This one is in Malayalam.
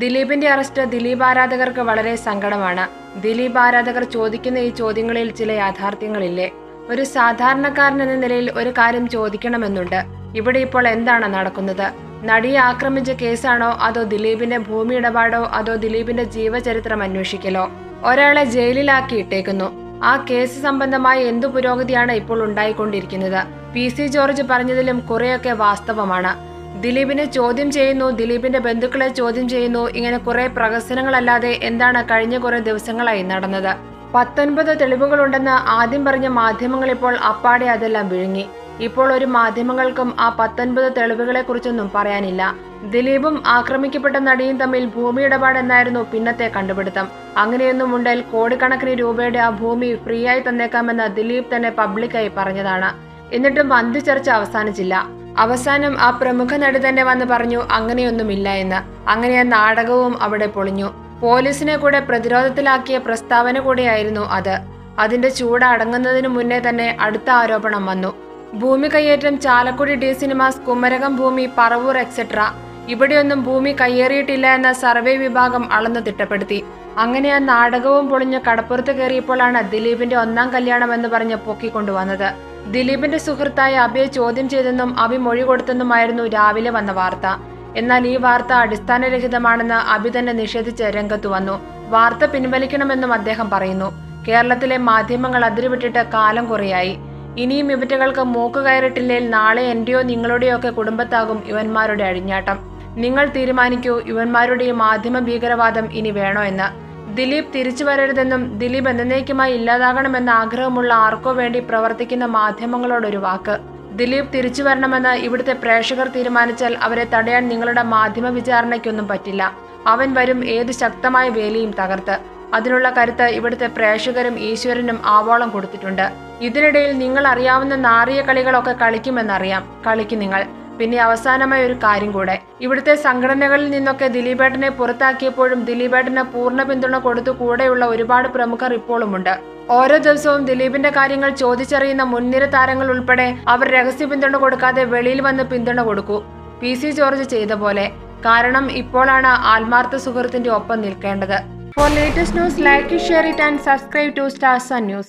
ദിലീപിന്റെ അറസ്റ്റ് ദിലീപ് ആരാധകർക്ക് വളരെ സങ്കടമാണ്. ദിലീപ് ആരാധകർ ചോദിക്കുന്ന ഈ ചോദ്യങ്ങളിൽ ചില യാഥാർത്ഥ്യങ്ങളില്ലേ? ഒരു സാധാരണക്കാരൻ എന്ന നിലയിൽ ഒരു കാര്യം ചോദിക്കണമെന്നുണ്ട്. ഇവിടെ ഇപ്പോൾ എന്താണ് നടക്കുന്നത്? നടിയെ ആക്രമിച്ച കേസാണോ? അതോ ദിലീപിന്റെ ഭൂമി ഇടപാടോ? അതോ ദിലീപിന്റെ ജീവചരിത്രം അന്വേഷിക്കലോ? ഒരാളെ ജയിലിലാക്കി ഇട്ടേക്കുന്നു. ആ കേസ് സംബന്ധമായി എന്തു പുരോഗതിയാണ് ഇപ്പോൾ ഉണ്ടായിക്കൊണ്ടിരിക്കുന്നത്? പി സി ജോർജ് പറഞ്ഞതിലും കുറെയൊക്കെ വാസ്തവമാണ്. ദിലീപിനെ ചോദ്യം ചെയ്യുന്നു ദിലീപിന്റെ ബന്ധുക്കളെ ചോദ്യം ചെയ്യുന്നു ഇങ്ങനെ കുറെ പ്രഹസനങ്ങളല്ലാതെ എന്താണ് കഴിഞ്ഞ കുറെ ദിവസങ്ങളായി നടന്നത്? പത്തൊൻപത് തെളിവുകളുണ്ടെന്ന് ആദ്യം പറഞ്ഞ മാധ്യമങ്ങൾ ഇപ്പോൾ അപ്പാടെ അതെല്ലാം വിഴുങ്ങി. ഇപ്പോൾ ഒരു മാധ്യമങ്ങൾക്കും ആ പത്തൊൻപത് തെളിവുകളെ കുറിച്ചൊന്നും പറയാനില്ല. ദിലീപും ആക്രമിക്കപ്പെട്ട നടിയും തമ്മിൽ ഭൂമി ഇടപാടെന്നായിരുന്നു പിന്നത്തെ കണ്ടുപിടുത്തം. അങ്ങനെയൊന്നും ഉണ്ടെങ്കിൽ കോടിക്കണക്കിന് രൂപയുടെ ആ ഭൂമി ഫ്രീ ആയി തന്നേക്കാമെന്ന് ദിലീപ് തന്നെ പബ്ലിക്കായി പറഞ്ഞതാണ്. എന്നിട്ടും അന്ത്യ ചർച്ച അവസാനിച്ചില്ല. അവസാനം ആ പ്രമുഖ നടി തന്നെ വന്ന് പറഞ്ഞു അങ്ങനെയൊന്നുമില്ല എന്ന്. അങ്ങനെ ആ നാടകവും അവിടെ പൊളിഞ്ഞു. പോലീസിനെ കൂടെ പ്രതിരോധത്തിലാക്കിയ പ്രസ്താവന കൂടിയായിരുന്നു അത്. അതിന്റെ ചൂട് അടങ്ങുന്നതിന് മുന്നേ തന്നെ അടുത്ത ആരോപണം വന്നു. ഭൂമി കയ്യേറ്റം ചാലക്കുടി ഡി സിനിമാസ് കുമരകം ഭൂമി പറവൂർ എക്സെട്ര ഇവിടെയൊന്നും ഭൂമി കയ്യേറിയിട്ടില്ല എന്ന സർവേ വിഭാഗം അളന്നു തിട്ടപ്പെടുത്തി. അങ്ങനെ ആ നാടകവും പൊളിഞ്ഞ് കടപ്പുറത്ത് കയറിയപ്പോഴാണ് ദിലീപിന്റെ ഒന്നാം കല്യാണം എന്ന് പറഞ്ഞ് പൊക്കിക്കൊണ്ടുവന്നത്. ദിലീപിന്റെ സുഹൃത്തായ അബിയെ ചോദ്യം ചെയ്തെന്നും അബി മൊഴി കൊടുത്തെന്നുമായിരുന്നു രാവിലെ വന്ന വാർത്ത. എന്നാൽ ഈ വാർത്ത അടിസ്ഥാനരഹിതമാണെന്ന് അബി തന്നെ നിഷേധിച്ച് രംഗത്തു വന്നു. വാർത്ത പിൻവലിക്കണമെന്നും അദ്ദേഹം പറയുന്നു. കേരളത്തിലെ മാധ്യമങ്ങൾ അതിരുവിട്ടിട്ട് കാലം കുറയായി. ഇനിയും ഇവറ്റകൾക്ക് മൂക്ക് കയറിട്ടില്ലേൽ നാളെ എന്റെയോ നിങ്ങളുടെയോ ഒക്കെ കുടുംബത്താകും ഇവന്മാരുടെ അഴിഞ്ഞാട്ടം നിങ്ങൾ തീരുമാനിക്കൂ ഇവന്മാരുടെ മാധ്യമ ഭീകരവാദം ഇനി വേണോ എന്ന്. ദിലീപ് തിരിച്ചു വരരുതെന്നും ദിലീപ് എന്നേക്കുമായി ഇല്ലാതാകണമെന്ന ആഗ്രഹമുള്ള ആർക്കോ വേണ്ടി പ്രവർത്തിക്കുന്ന മാധ്യമങ്ങളോടൊരു വാക്ക്. ദിലീപ് തിരിച്ചു വരണമെന്ന് ഇവിടുത്തെ പ്രേക്ഷകർ തീരുമാനിച്ചാൽ അവരെ തടയാൻ നിങ്ങളുടെ മാധ്യമ വിചാരണയ്ക്കൊന്നും പറ്റില്ല. അവൻ വരും ഏത് ശക്തമായ വേലിയും തകർത്ത്. അതിനുള്ള കരുത്ത് ഇവിടുത്തെ പ്രേക്ഷകരും ഈശ്വരനും ആവോളം കൊടുത്തിട്ടുണ്ട്. ഇതിനിടയിൽ നിങ്ങൾ അറിയാവുന്ന നാറിയ കളികളൊക്കെ കളിക്കുമെന്നറിയാം. കളിക്കും നിങ്ങൾ. പിന്നെ അവസാനമായ ഒരു കാര്യം കൂടെ. ഇവിടുത്തെ സംഘടനകളിൽ നിന്നൊക്കെ ദിലീപേട്ടനെ പുറത്താക്കിയപ്പോഴും ദിലീപേട്ടന് പൂർണ പിന്തുണ കൊടുത്തു കൂടെയുള്ള ഒരുപാട് പ്രമുഖർ ഇപ്പോഴുമുണ്ട് ഓരോ ദിവസവും ദിലീപിന്റെ കാര്യങ്ങൾ ചോദിച്ചറിയുന്ന മുൻനിര താരങ്ങൾ ഉൾപ്പെടെ അവർ രഹസ്യ പിന്തുണ കൊടുക്കാതെ വെളിയിൽ വന്ന് പിന്തുണ കൊടുക്കൂ. പി സി ജോർജ് ചെയ്ത പോലെ. കാരണം ഇപ്പോഴാണ് ആത്മാർത്ഥ സുഹൃത്തിന്റെ ഒപ്പം നിൽക്കേണ്ടത്. For latest news like share it and subscribe to Stars News